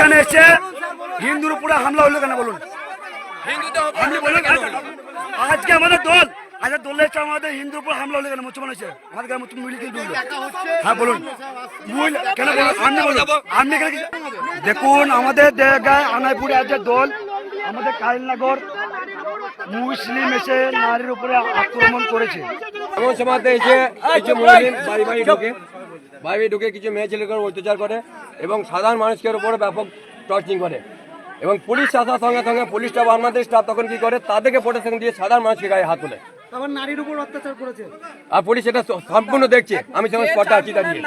এখানে এসে হিন্দুর উপরে হামলা হলো কেন বলুন? আজকে আমাদের দল আজকে দলের আমাদের হিন্দুর উপর হামলা হলো কেন? মুসলমান এসে, আমাদের গ্রামে তুমি মিলিয়ে দিয়ে হ্যাঁ বলুন। কেন বলুন? আপনি বলুন। আপনি এখানে কি- দেখুন, আমাদের জায়গায় আনাইপুরে আছে দল। আমাদের কালিনগর মুসলিম এসে নারীর উপরে আক্রমণ করেছে। এমন সময়তে এসে কিছু মহিলিন বাড়ি বাড়ি ঢোকে বাড়ি বাড়ি ঢুকে কিছু মেয়ে ছেলেকে অত্যাচার করে। এবং সাধারণ মানুষের উপরে ব্যাপক টর্চিং করে। এবং পুলিশ আসার সঙ্গে সঙ্গে পুলিশটা বাংলাদেশ স্টাফ তখন কি করে? তাদেরকে প্রোটেকশন দিয়ে সাধারণ মানুষকে গায়ে হাত তোলে। আবার নারীর উপর অত্যাচার করেছে। আর পুলিশ এটা সম্পূর্ণ দেখছে। আমি যখন স্পটে আছি দাঁড়িয়ে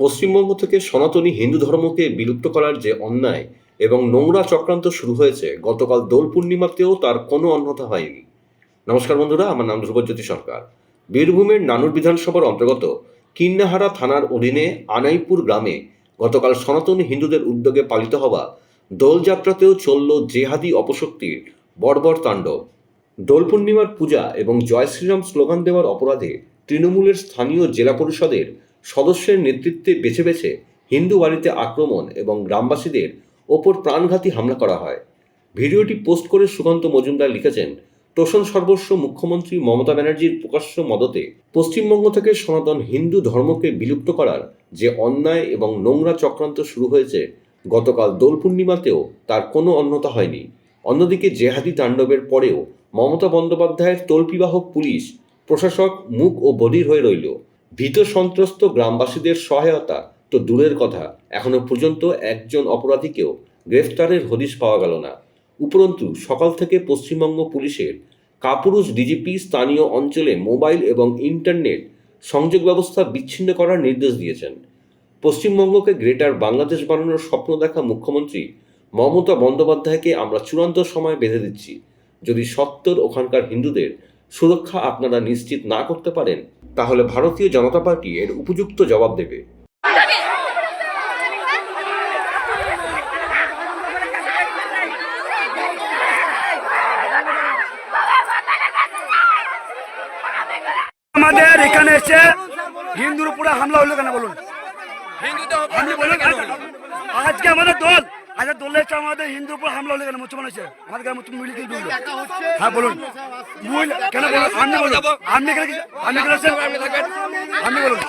পশ্চিমবঙ্গ থেকে সনাতনী হিন্দু ধর্মকে বিলুপ্ত করার যে অন্যায় এবং নোংরা চক্রান্ত শুরু হয়েছে গতকাল দোল পূর্ণিমাতেও তার কোনো অন্যথা হয়নি। নমস্কার বন্ধুরা আমার নাম ধ্রুবজ্যোতি সরকার। বীরভূমের নানুর বিধানসভার অন্তর্গত কিন্নাহারা থানার অধীনে আনাইপুর গ্রামে গতকাল সনাতন হিন্দুদের উদ্যোগে পালিত হওয়া দোলযাত্রাতেও চলল জেহাদি অপশক্তির বর্বর তাণ্ডব। দোল পূর্ণিমার পূজা এবং জয় শ্রীরাম স্লোগান দেওয়ার অপরাধে তৃণমূলের স্থানীয় জেলা পরিষদের সদস্যের নেতৃত্বে বেছে বেছে হিন্দু বাড়িতে আক্রমণ এবং গ্রামবাসীদের ওপর প্রাণঘাতী হামলা করা হয়। ভিডিওটি পোস্ট করে সুকান্ত মজুমদার লিখেছেন তোষণ সর্বস্ব মুখ্যমন্ত্রী মমতা ব্যানার্জির প্রকাশ্য মদতে পশ্চিমবঙ্গ থেকে সনাতন হিন্দু ধর্মকে বিলুপ্ত করার যে অন্যায় এবং নোংরা চক্রান্ত শুরু হয়েছে, গতকাল দোল পূর্ণিমাতেও তার কোনো অন্যতা হয়নি। অন্যদিকে জেহাদি তাণ্ডবের পরেও মমতা বন্দ্যোপাধ্যায়ের তল্পিবাহক পুলিশ, প্রশাসক, মুখ ও বধির হয়ে রইল। ভীত সন্ত্রস্ত গ্রামবাসীদের সহায়তা তো দূরের কথা, এখনও পর্যন্ত একজন অপরাধীকেও গ্রেফতারের হদিশ পাওয়া গেল না। উপরন্তু, সকাল থেকে পশ্চিমবঙ্গ পুলিশের কাপুরুষ ডিজিপি স্থানীয় অঞ্চলে মোবাইল এবং ইন্টারনেট সংযোগ ব্যবস্থা বিচ্ছিন্ন করার নির্দেশ দিয়েছেন। পশ্চিমবঙ্গকে গ্রেটার বাংলাদেশ বানানোর স্বপ্ন দেখা মুখ্যমন্ত্রী মমতা বন্দ্যোপাধ্যায়কে আমরা চূড়ান্ত সময় বেঁধে দিচ্ছি। যদি সত্তর ওখানকার হিন্দুদের সুরক্ষা আপনারা নিশ্চিত না করতে পারেন, তাহলে ভারতীয় জনতা পার্টি এর উপযুক্ত জবাব দেবে। আমাদের এখানে এসে হিন্দুর উপরে হামলা হলো কেন বলুন? আপনি বলুন আজকে আমাদের দল আজকে দলের এসে আমাদের হিন্দুর উপর হামলা হলো কেন? মুসলমান এসে আমাদের গ্রামে তুমি মিলিয়ে হ্যাঁ বলুন। কেন বলুন? আপনি বলুন। আপনি এখানে কি- আপনি এখানে এসে আপনি বলুন।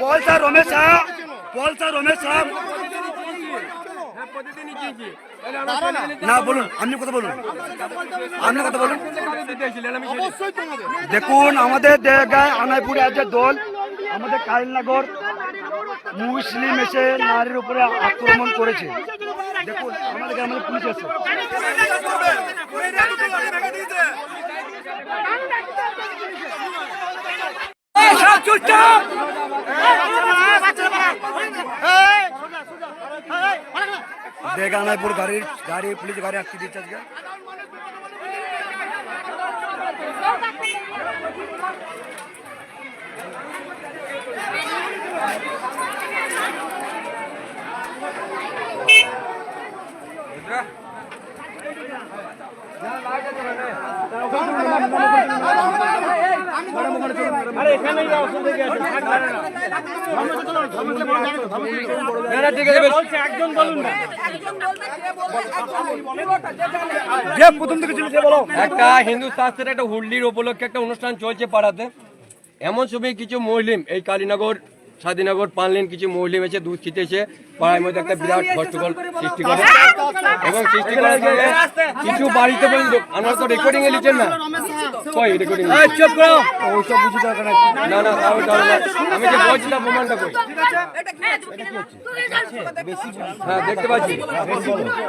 পলসার রমেশ শাহ পলসার রমেশ শাহ না বলুন আপনি কথা বলুন। আপনি কথা বলুন। দেখুন আমাদের জায়গায় আনাইপুরে আছে দল। আমাদের কালিনগর মুসলিম এসে নারীর উপরে আক্রমণ করেছে। দেখুন আমাদের গ্রামের পুলিশ আছে। দেখ আনাইপুর গাড়ির গাড়ি পুলিশ গাড়ি আটকে দিচ্ছে আজকে না, না, ঠিক আছে, বেশ। একজন বলবে কে বলবে যে প্রথম থেকে ছিল সে বলো একটা হিন্দু শাস্ত্রের একটা হুল্লির উপলক্ষে একটা অনুষ্ঠান চলছে পাড়াতে। এমন সময় কিছু মহিলিম এই কালীনগর স্বাধীনগর পানলেন কিছু মহিলিম মেছে দুধ খিতে এসে পাড়ার মধ্যে একটা বিরাট হট্টগোল সৃষ্টি করে এবং সৃষ্টি করার সঙ্গে কিছু বাড়িতে বলল আমরা তো রেকর্ডিং এ লিখছেন না। কই রেকর্ডিং চুপ করো। ওইসব বুঝি দরকার। না না না। আমি যে বলছিলাম প্রমাণটা কই? হ্যাঁ দেখতে পাচ্ছি।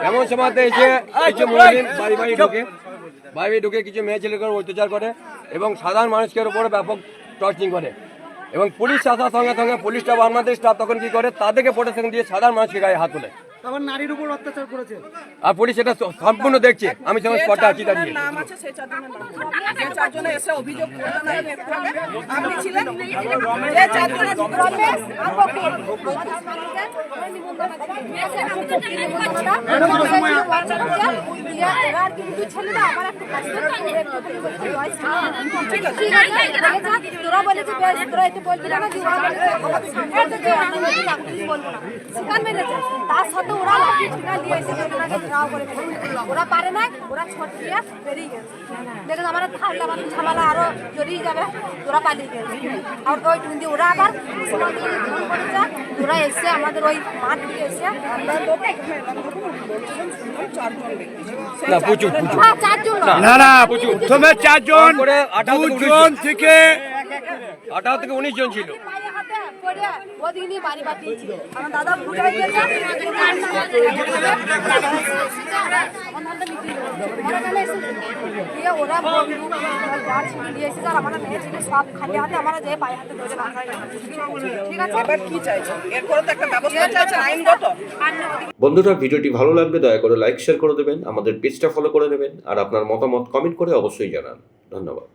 এমন সময়তে এসে কিছু মহিলিম বাড়ি বাড়ি ঢোকে বাড়ি ঢুকে কিছু মেয়ে ছেলেকে অত্যাচার করে এবং সাধারণ মানুষের উপরে ব্যাপক টর্চিং করে। এবং পুলিশ আসার সঙ্গে সঙ্গে পুলিশটা বাংলাদেশ স্টাফ তখন কি করে তাদেরকে প্রোটেকশন দিয়ে সাধারণ মানুষকে গায়ে হাত তোলে। নারীর উপর অত্যাচার করেছে। আর পুলিশ এটা সম্পূর্ণ দেখছে। আমি যে সেখানে স্পটে আছি দাঁড়িয়ে নাম আছে সেই চারজনের নাম যে চারজনে এসে অভিযোগ করলেন আমি একটু আগে, আপনি ছিলেন যে চারজনের রমেশ আর বকুল। তোরা বলে যে বেশ, তোরা একটু বলবি না যে ওরা আমাদের সামনে যে আমরা কিছু বলব না। সেখান মেরেছে। তার সাথে ওরা লাঠি ঠুকা নিয়ে এসে ওনাকে ঘেরাও করে ওরা পারে না ওরা ছোট দিয়ে বেরিয়ে গেছে দেখেন আমার ঠান্ডা মানে ঝামেলা আরও জড়িয়ে যাবে ওরা পালিয়ে গেছে আর ওই টুন্দি ওরা আবার ফোন করেছে ওরা এসে আমাদের ওই মাঠ দিয়ে এসে না প্রচুর প্রচুর হ্যাঁ। না না প্রথমে চারজন আঠারো দুজন জন। থেকে আঠারো থেকে উনিশ জন ছিল পায়ে হাতে পড়ে বাড়ি বাটিয়েছি আমার দাদা ফুটে গেছে। ওরা বন্ধু যা ছিল দিয়ে এসেছে আর আমার মেয়ে ছিল সব খালি হাতে আমার যে পায়ে হাতে ধরে বাঁধা ঠিক আছে? এবার কি চাইছেন এরপরে তো একটা ব্যবস্থা চাইছেন আইনগত। বন্ধুরা ভিডিওটি ভালো লাগলে দয়া করে লাইক শেয়ার করে দেবেন। আমাদের পেজটা ফলো করে নেবেন আর আপনার মতামত কমেন্ট করে অবশ্যই জানান। ধন্যবাদ।